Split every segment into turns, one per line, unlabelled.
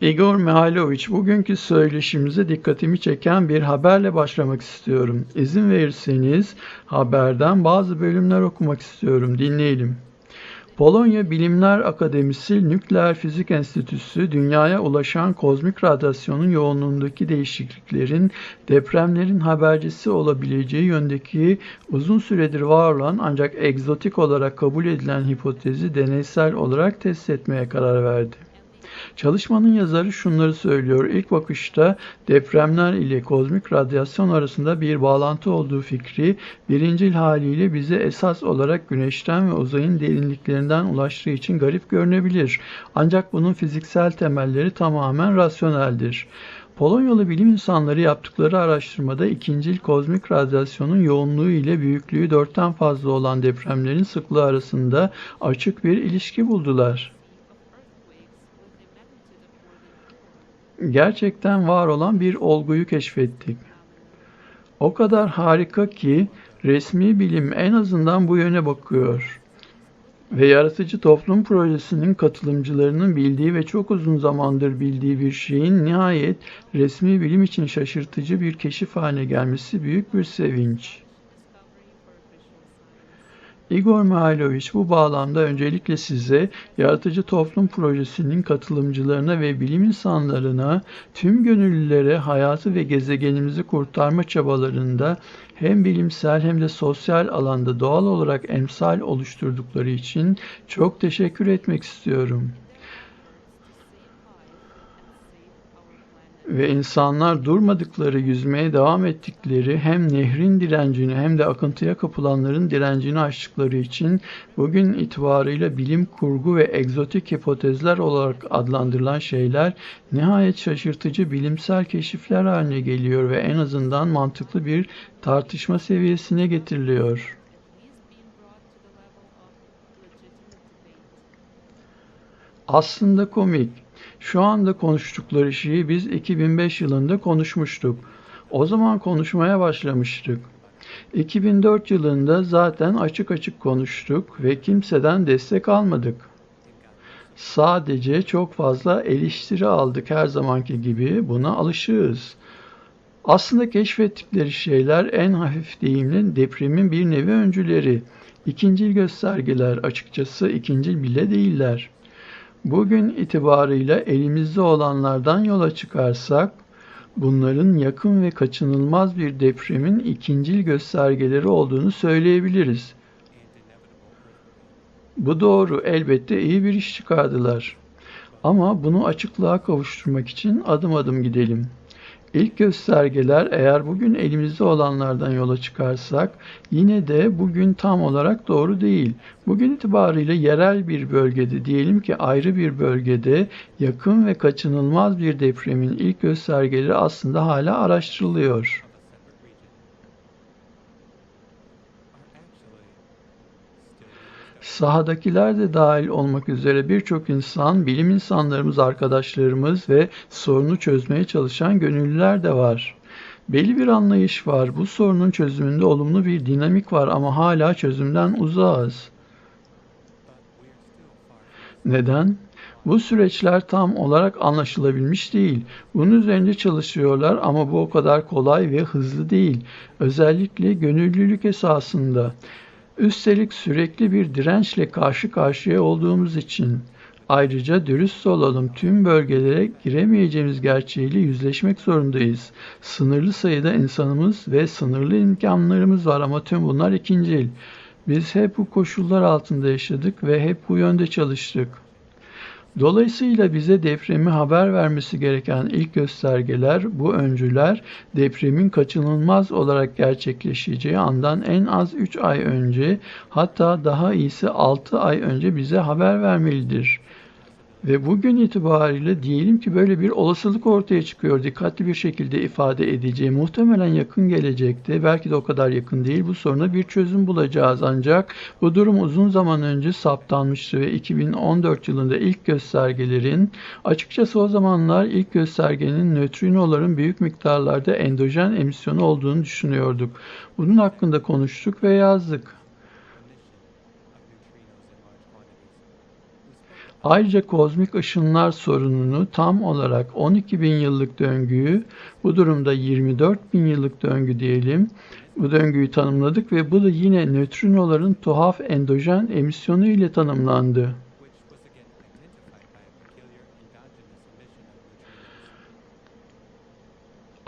Igor Mihailovic, bugünkü söyleşimize dikkatimi çeken bir haberle başlamak istiyorum. İzin verirseniz haberden bazı bölümler okumak istiyorum. Dinleyelim. Polonya Bilimler Akademisi Nükleer Fizik Enstitüsü dünyaya ulaşan kozmik radyasyonun yoğunluğundaki değişikliklerin depremlerin habercisi olabileceği yöndeki uzun süredir var olan ancak egzotik olarak kabul edilen hipotezi deneysel olarak test etmeye karar verdi. Çalışmanın yazarı şunları söylüyor. İlk bakışta depremler ile kozmik radyasyon arasında bir bağlantı olduğu fikri birincil haliyle bize esas olarak güneşten ve uzayın derinliklerinden ulaştığı için garip görünebilir. Ancak bunun fiziksel temelleri tamamen rasyoneldir. Polonyalı bilim insanları yaptıkları araştırmada ikincil kozmik radyasyonun yoğunluğu ile büyüklüğü dörtten fazla olan depremlerin sıklığı arasında açık bir ilişki buldular. Gerçekten var olan bir olguyu keşfettik. O kadar harika ki resmi bilim en azından bu yöne bakıyor. Ve yaratıcı toplum projesinin katılımcılarının bildiği ve çok uzun zamandır bildiği bir şeyin nihayet resmi bilim için şaşırtıcı bir keşif haline gelmesi büyük bir sevinç. Igor Mihailovic bu bağlamda öncelikle size Yaratıcı Toplum Projesi'nin katılımcılarına ve bilim insanlarına tüm gönüllülere hayatı ve gezegenimizi kurtarma çabalarında hem bilimsel hem de sosyal alanda doğal olarak emsal oluşturdukları için çok teşekkür etmek istiyorum. Ve insanlar durmadıkları yüzmeye devam ettikleri hem nehrin direncini hem de akıntıya kapılanların direncini aştıkları için bugün itibarıyla bilim kurgu ve egzotik hipotezler olarak adlandırılan şeyler nihayet şaşırtıcı bilimsel keşifler haline geliyor ve en azından mantıklı bir tartışma seviyesine getiriliyor. Aslında komik şu anda konuştukları şeyi biz 2005 yılında konuşmuştuk. O zaman konuşmaya başlamıştık. 2004 yılında zaten açık açık konuştuk ve kimseden destek almadık. Sadece çok fazla eleştiri aldık her zamanki gibi buna alışığız. Aslında keşfettikleri şeyler en hafif deyimli depremin bir nevi öncüleri. İkincil göstergeler açıkçası ikincil bile değiller. Bugün itibarıyla elimizde olanlardan yola çıkarsak, bunların yakın ve kaçınılmaz bir depremin ikincil göstergeleri olduğunu söyleyebiliriz. Bu doğru, elbette iyi bir iş çıkardılar. Ama bunu açıklığa kavuşturmak için adım adım gidelim. İlk göstergeler eğer bugün elimizde olanlardan yola çıkarsak yine de bugün tam olarak doğru değil. Bugün itibariyle yerel bir bölgede diyelim ki ayrı bir bölgede yakın ve kaçınılmaz bir depremin ilk göstergeleri aslında hala araştırılıyor. Sahadakiler de dahil olmak üzere birçok insan, bilim insanlarımız, arkadaşlarımız ve sorunu çözmeye çalışan gönüllüler de var. Belli bir anlayış var. Bu sorunun çözümünde olumlu bir dinamik var ama hala çözümden uzağız. Neden? Bu süreçler tam olarak anlaşılabilmiş değil. Bunun üzerinde çalışıyorlar ama bu o kadar kolay ve hızlı değil. Özellikle gönüllülük esasında. Üstelik sürekli bir dirençle karşı karşıya olduğumuz için ayrıca dürüst olalım tüm bölgelere giremeyeceğimiz gerçeğiyle yüzleşmek zorundayız. Sınırlı sayıda insanımız ve sınırlı imkanlarımız var ama tüm bunlar ikincil. Biz hep bu koşullar altında yaşadık ve hep bu yönde çalıştık. Dolayısıyla bize depremi haber vermesi gereken ilk göstergeler, bu öncüler depremin kaçınılmaz olarak gerçekleşeceği andan en az 3 ay önce hatta daha iyisi 6 ay önce bize haber vermelidir. Ve bugün itibariyle diyelim ki böyle bir olasılık ortaya çıkıyor. Dikkatli bir şekilde ifade edeceği muhtemelen yakın gelecekte belki de o kadar yakın değil bu soruna bir çözüm bulacağız. Ancak bu durum uzun zaman önce saptanmıştı ve 2014 yılında ilk göstergelerin açıkçası o zamanlar ilk göstergenin nötrinoların büyük miktarlarda endojen emisyonu olduğunu düşünüyorduk. Bunun hakkında konuştuk ve yazdık. Ayrıca kozmik ışınlar sorununu tam olarak 12 bin yıllık döngüyü, bu durumda 24 bin yıllık döngü diyelim, bu döngüyü tanımladık ve bu da yine nötrinoların tuhaf endojen emisyonu ile tanımlandı.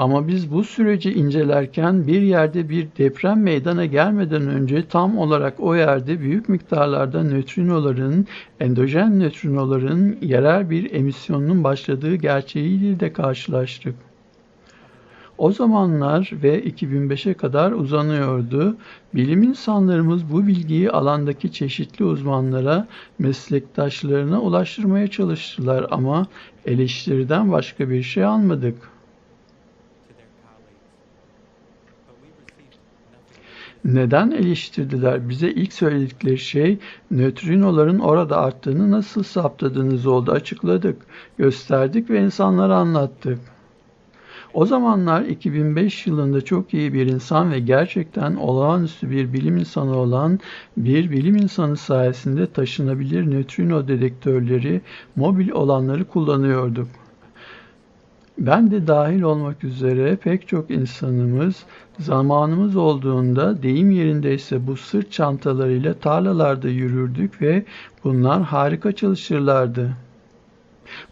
Ama biz bu süreci incelerken bir yerde bir deprem meydana gelmeden önce tam olarak o yerde büyük miktarlarda nötrinoların, endojen nötrinoların yerel bir emisyonunun başladığı gerçeğiyle de karşılaştık. O zamanlar ve 2005'e kadar uzanıyordu. Bilim insanlarımız bu bilgiyi alandaki çeşitli uzmanlara, meslektaşlarına ulaştırmaya çalıştılar ama eleştiriden başka bir şey almadık. Neden eleştirdiler? Bize ilk söyledikleri şey nötrinoların orada arttığını nasıl saptadığınız oldu açıkladık, gösterdik ve insanlara anlattık. O zamanlar 2005 yılında çok iyi bir insan ve gerçekten olağanüstü bir bilim insanı olan bir bilim insanı sayesinde taşınabilir nötrino dedektörleri, mobil olanları kullanıyorduk. Ben de dahil olmak üzere pek çok insanımız zamanımız olduğunda deyim yerindeyse bu sırt çantalarıyla tarlalarda yürürdük ve bunlar harika çalışırlardı.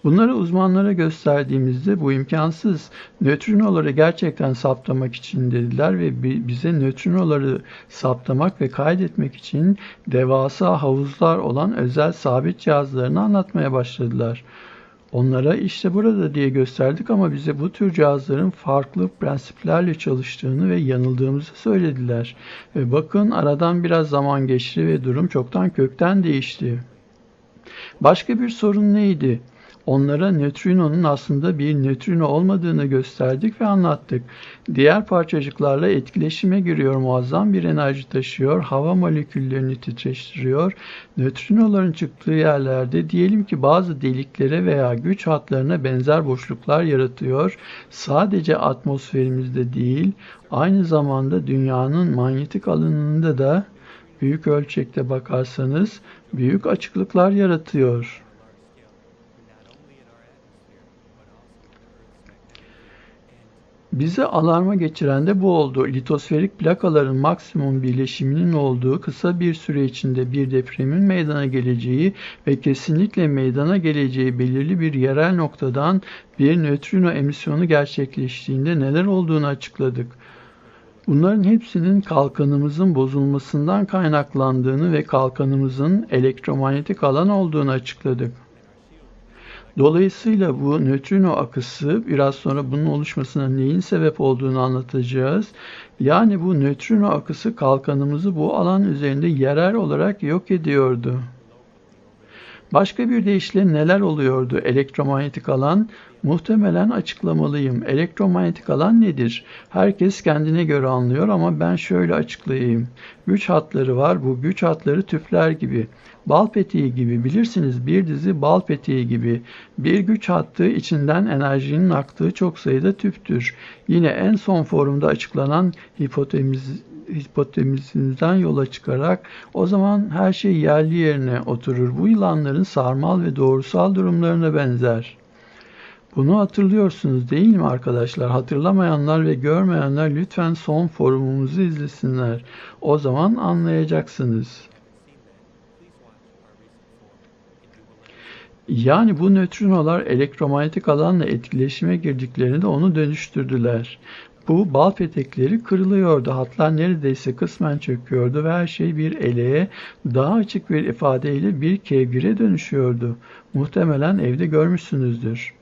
Bunları uzmanlara gösterdiğimizde bu imkansız. Nötrinoları gerçekten saptamak için dediler ve bize nötrinoları saptamak ve kaydetmek için devasa havuzlar olan özel sabit cihazlarını anlatmaya başladılar. Onlara işte burada diye gösterdik ama bize bu tür cihazların farklı prensiplerle çalıştığını ve yanıldığımızı söylediler. Ve bakın aradan biraz zaman geçti ve durum çoktan kökten değişti. Başka bir sorun neydi? Onlara nötrinonun aslında bir nötrino olmadığını gösterdik ve anlattık. Diğer parçacıklarla etkileşime giriyor, muazzam bir enerji taşıyor, hava moleküllerini titreştiriyor. Nötrinoların çıktığı yerlerde diyelim ki bazı deliklere veya güç hatlarına benzer boşluklar yaratıyor. Sadece atmosferimizde değil, aynı zamanda dünyanın manyetik alanında da büyük ölçekte bakarsanız büyük açıklıklar yaratıyor. Bizi alarma geçiren de bu oldu. Litosferik plakaların maksimum birleşiminin olduğu kısa bir süre içinde bir depremin meydana geleceği ve kesinlikle meydana geleceği belirli bir yerel noktadan bir nötrino emisyonu gerçekleştiğinde neler olduğunu açıkladık. Bunların hepsinin kalkanımızın bozulmasından kaynaklandığını ve kalkanımızın elektromanyetik alan olduğunu açıkladık. Dolayısıyla bu nötrino akısı biraz sonra bunun oluşmasına neyin sebep olduğunu anlatacağız. Yani bu nötrino akısı kalkanımızı bu alan üzerinde yerel olarak yok ediyordu. Başka bir deyişle neler oluyordu? Elektromanyetik alan muhtemelen açıklamalıyım. Elektromanyetik alan nedir? Herkes kendine göre anlıyor ama ben şöyle açıklayayım. Güç hatları var. Bu güç hatları tüpler gibi. Bal peteği gibi bilirsiniz bir dizi bal peteği gibi. Bir güç hattı içinden enerjinin aktığı çok sayıda tüptür. Yine en son forumda açıklanan hipotemiz hipotemizimizden yola çıkarak o zaman her şey yerli yerine oturur. Bu yılanların sarmal ve doğrusal durumlarına benzer. Bunu hatırlıyorsunuz değil mi arkadaşlar? Hatırlamayanlar ve görmeyenler lütfen son forumumuzu izlesinler. O zaman anlayacaksınız. Yani bu nötrinolar elektromanyetik alanla etkileşime girdiklerinde onu dönüştürdüler. Bu bal petekleri kırılıyordu. Hatlar neredeyse kısmen çöküyordu ve her şey bir eleğe, daha açık bir ifadeyle bir kevgire dönüşüyordu. Muhtemelen evde görmüşsünüzdür.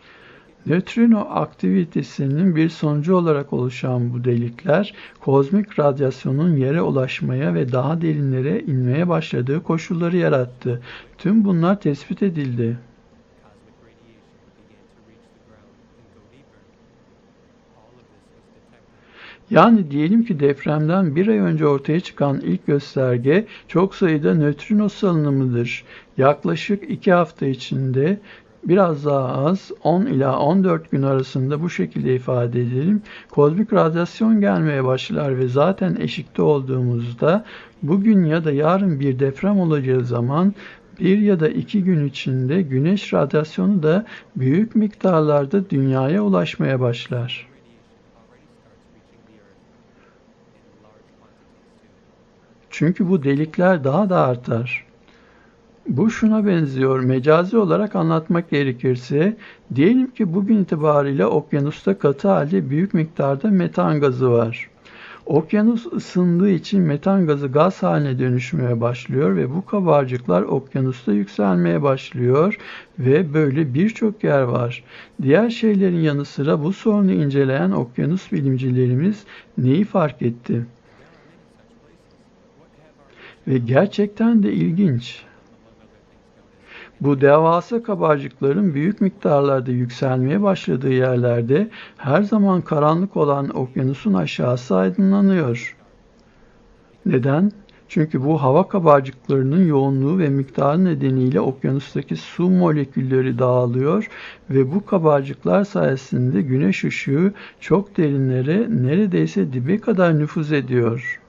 Nötrino aktivitesinin bir sonucu olarak oluşan bu delikler, kozmik radyasyonun yere ulaşmaya ve daha derinlere inmeye başladığı koşulları yarattı. Tüm bunlar tespit edildi. Yani diyelim ki depremden bir ay önce ortaya çıkan ilk gösterge çok sayıda nötrino salınımıdır. Yaklaşık 2 hafta içinde biraz daha az 10 ila 14 gün arasında bu şekilde ifade edelim. Kozmik radyasyon gelmeye başlar ve zaten eşikte olduğumuzda bugün ya da yarın bir deprem olacağı zaman Bir ya da iki gün içinde güneş radyasyonu da büyük miktarlarda dünyaya ulaşmaya başlar. Çünkü bu delikler daha da artar. Bu şuna benziyor. Mecazi olarak anlatmak gerekirse, diyelim ki bugün itibariyle okyanusta katı halde büyük miktarda metan gazı var. Okyanus ısındığı için metan gazı gaz haline dönüşmeye başlıyor ve bu kabarcıklar okyanusta yükselmeye başlıyor ve böyle birçok yer var. Diğer şeylerin yanı sıra bu sorunu inceleyen okyanus bilimcilerimiz neyi fark etti? Ve gerçekten de ilginç. Bu devasa kabarcıkların büyük miktarlarda yükselmeye başladığı yerlerde her zaman karanlık olan okyanusun aşağısı aydınlanıyor. Neden? Çünkü bu hava kabarcıklarının yoğunluğu ve miktarı nedeniyle okyanustaki su molekülleri dağılıyor ve bu kabarcıklar sayesinde güneş ışığı çok derinlere neredeyse dibe kadar nüfuz ediyor.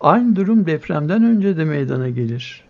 Aynı durum depremden önce de meydana gelir.